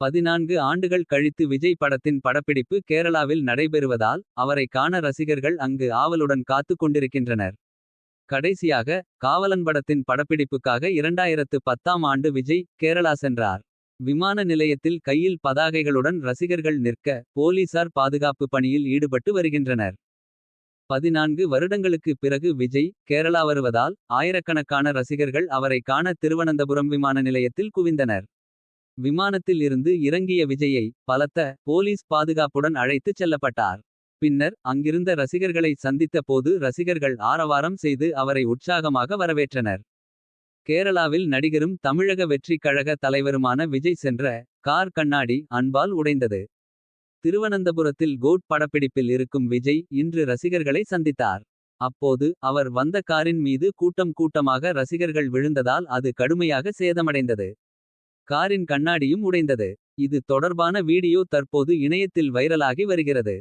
பதினான்கு ஆண்டுகள் கழித்து விஜய் படத்தின் படப்பிடிப்பு கேரளாவில் நடைபெறுவதால். அவரை காண ரசிகர்கள் அங்கு ஆவலுடன் காத்துக் கொண்டிருக்கின்றனர். கடைசியாக காவலன் படத்தின் படப்பிடிப்புக்காக. 2010ஆம் ஆண்டு விஜய் கேரளா சென்றார். விமான நிலையத்தில் கையில் பதாகைகளுடன் ரசிகர்கள் நிற்க. போலீசார் பாதுகாப்பு பணியில் ஈடுபட்டு வருகின்றனர். பதினான்கு வருடங்களுக்கு பிறகு விஜய் கேரளா வருவதால். ஆயிரக்கணக்கான ரசிகர்கள் அவரை காண திருவனந்தபுரம் விமான நிலையத்தில் குவிந்தனர். விமானத்தில் இருந்து இறங்கிய விஜயை பலத்த போலீஸ் பாதுகாப்புடன் அழைத்துச் செல்லப்பட்டார். பின்னர் அங்கிருந்த ரசிகர்களை சந்தித்த போது ரசிகர்கள் ஆரவாரம் செய்து அவரை உற்சாகமாக வரவேற்றனர். கேரளாவில் நடிகரும் தமிழக வெற்றிக் கழக தலைவருமான விஜய் சென்ற. கார் கண்ணாடி அன்பால் உடைந்தது. திருவனந்தபுரத்தில் கோட் படப்பிடிப்பில் இருக்கும் விஜய் இன்று ரசிகர்களை சந்தித்தார். அப்போது அவர் வந்த காரின் மீது கூட்டம் கூட்டமாக ரசிகர்கள் விழுந்ததால் அது கடுமையாக சேதமடைந்தது. காரின் கண்ணாடியும் உடைந்தது. இது தொடர்பான வீடியோ தற்போது இணையத்தில் வைரலாகி வருகிறது.